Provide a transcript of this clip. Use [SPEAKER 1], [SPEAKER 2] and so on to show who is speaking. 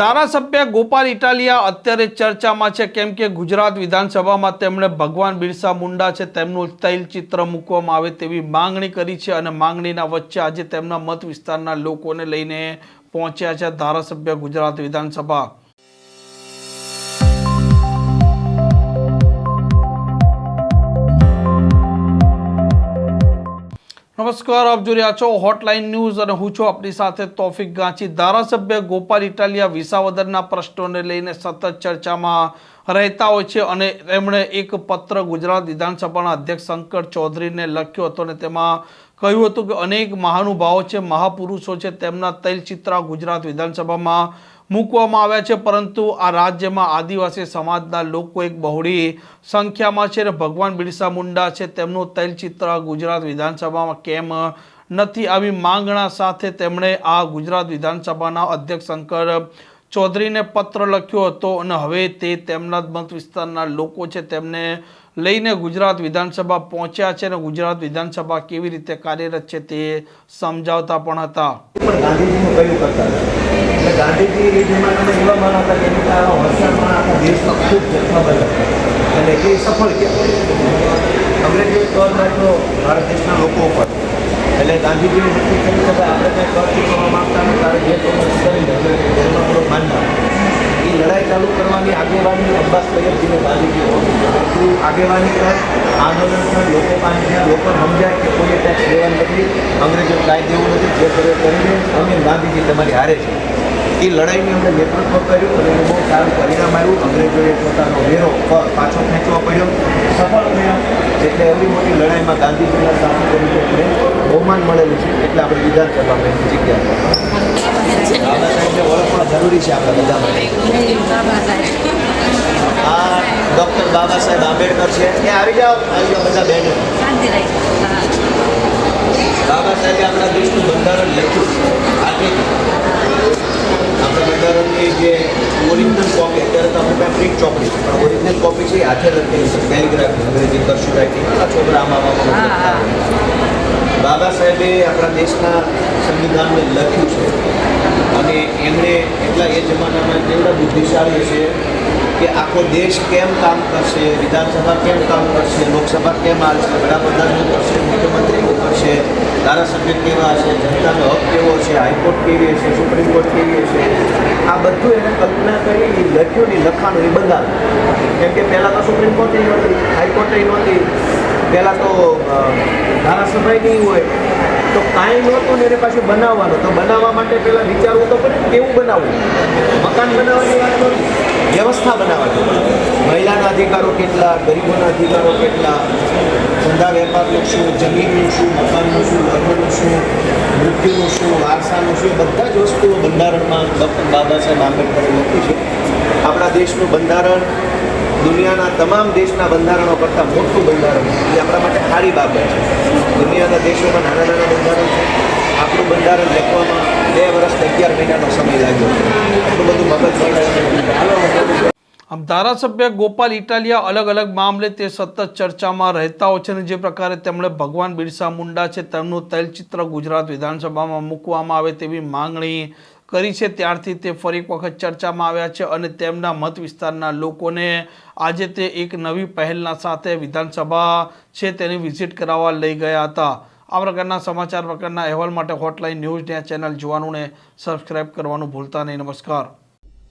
[SPEAKER 1] ધારાસભ્ય ગોપાલ ઇટાલિયા અત્યારે ચર્ચામાં છે. કેમ કે ગુજરાત વિધાનસભામાં તેમણે ભગવાન બિરસા મુંડા છે તેમનું તૈલચિત્ર મૂકવામાં આવે તેવી માંગણી કરી છે અને માંગણીના વચ્ચે આજે તેમના મત વિસ્તારના લોકોને લઈને પહોંચ્યા છે ધારાસભ્ય ગુજરાત વિધાનસભા. નમસ્કાર, આપ જોઈ રહ્યા છો હોટલાઇન ન્યૂઝ અને હું છું આપની સાથે તોફિક ગાંચી ધારાસભ્ય ગોપાલ ઇટાલિયા વિસાવદરના પ્રશ્નોને લઈને સતત ચર્ચામાં રહેતા હોય છે અને તેમણે એક પત્ર ગુજરાત વિધાનસભાના અધ્યક્ષ શંકર ચૌધરીને લખ્યો હતો અને તેમાં કહ્યું હતું કે અનેક મહાનુભાવો છે, મહાપુરુષો છે, તેમના તૈલચિત્રા ગુજરાત વિધાનસભામાં મૂકવામાં આવ્યા છે, પરંતુ આ રાજ્યમાં આદિવાસી સમાજના લોકો એક બહોળી સંખ્યામાં છે અને ભગવાન બિરસા મુંડા છે, તેમનું તૈલચિત્ર ગુજરાત વિધાનસભામાં કેમ નથી આવી માંગણા સાથે તેમણે આ ગુજરાત વિધાનસભાના અધ્યક્ષ શંકર ચૌધરીને પત્ર લખ્યો હતો અને હવે તે તેમના મત વિસ્તારના લોકો છે. તેમને લઈને ગુજરાત વિધાનસભા પહોંચ્યા છે અને ગુજરાત વિધાનસભા કેવી રીતે કાર્યરત છે તે સમજાવતા પણ હતા.
[SPEAKER 2] કે અને એ સફળ અંગ્રેજીએ કર નાખ્યો ભારત દેશના લોકો ઉપર. એટલે ગાંધીજીએ નક્કી કરી શકાય. આપણે કંઈ કર કરવા માંગતા નથી, તારે જે છે કરી દે એટલે ધર્મ એ લડાઈ ચાલુ કરવાની આગેવાની અબ્બાસ સૈયદજીને ગાંધીજી તું આગેવાની કર આંદોલન લોકો જ્યાં લોકો સમજાય કે કોઈએ ટેક્સ લેવાનું નથી અંગ્રેજો કાંઈ દેવું નથી, જે કરે કરીને અમે ગાંધીજી તમારી હારે છે. એ લડાઈની અમે નેતૃત્વ કર્યું અને બહુ સારું પરિણામ આવ્યું. અંગ્રેજોએ પોતાનો વેરો પાછો ખેંચવો પડ્યો. એટલે એવી મોટી લડાઈમાં ગાંધીજીના તરીકે અમને બહુમાન મળેલું છે એટલે આપણે વિધાનસભામાં એની જગ્યા બાબા સાહેબને ઓળખવા જરૂરી છે આપણા બધા માટે. આ ડૉક્ટર બાબા સાહેબ આંબેડકર છે. એ આવી જાઓ આવી જાઓ બધા બહેનો બાબા સાહેબે આપણા દેશનું બંધારણ લખ્યું. આજે આપણા બંધારણની જે ઓરિજિનલ કોપી અત્યારે તો આપણે પાસે પ્રિન્ટ ચોપડી છે. પણ ઓરિજિનલ કોપી છે હાથે લખેલી છે. કેલિગ્રાફી અંગ્રેજી કરશું રાઇટિંગ આ છોકરા આમાં. બાબા સાહેબે આપણા દેશના સંવિધાનને લખ્યું છે. અને એમણે એટલા એ જમાનામાં કેવડા બુદ્ધિશાળી છે કે આખો દેશ કેમ કામ કરશે વિધાનસભા કેમ કામ કરશે લોકસભા કેમ હાલશે વડાપ્રધાન શું કરશે મુખ્યમંત્રી શું કરશે ધારાસભ્ય કેવા હશે જનતાનો હક કેવો છે હાઈકોર્ટ કેવી હશે સુપ્રીમ કોર્ટ કેવી હશે આ બધું એને કલ્પના કરી લખ્યું ને લખાણું એ બંધારણ. કેમ કે પહેલાં તો સુપ્રીમ કોર્ટ નહોતી હાઈકોર્ટ નહોતી. પહેલાં તો અ, ધારાસભા નહીં હોય. તો કાંઈ નહોતું ને એને પાછું બનાવવાનું. તો બનાવવા માટે પહેલાં વિચારવું તો પડે કેવું બનાવવું? મકાન બનાવવાની વાત નહોતી. વ્યવસ્થા બનાવવાની મહિલાના અધિકારો કેટલા, ગરીબોના અધિકારો કેટલા, ધંધા વેપારનું શું, જમીનનું શું, મકાનનું શું લગ્નનું શું મૃત્યુનું શું, વારસાનું શું બધા જ વસ્તુઓ બંધારણમાં બાબા સાહેબ આંબેડકરે લખ્યું છે. આપણા દેશનું બંધારણ દુનિયાના તમામ દેશના બંધારણો કરતાં મોટું બંધારણ એ આપણા માટે સારી બાબત છે. દુનિયાના દેશોમાં નાના નાના બંધારણ છે. આપણું બંધારણ લખવામાં બે વર્ષ અગિયાર મહિનાનો સમય લાગ્યો. છે એટલું બધું મગજ વળાય હાલો હવે
[SPEAKER 1] આમ ધારાસભ્ય ગોપાલ ઇટાલિયા અલગ અલગ મામલે તે સતત ચર્ચામાં રહેતા હોય છે અને જે પ્રકારે તેમણે ભગવાન બિરસા મુંડા છે તેમનું તૈલચિત્ર ગુજરાત વિધાનસભામાં મૂકવામાં આવે તેવી માંગણી કરી છે. ત્યારથી તે ફરી એક વખત ચર્ચામાં આવ્યા છે અને તેમના મત વિસ્તારના લોકોને આજે તે એક નવી પહેલના સાથે વિધાનસભા છે તેની વિઝિટ કરાવવા લઈ ગયા હતા. આ પ્રકારના સમાચાર પ્રકારના અહેવાલ માટે હોટલાઇન ન્યૂઝ ચેનલ જોવાનું ને સબસ્ક્રાઇબ કરવાનું ભૂલતા નહીં. નમસ્કાર.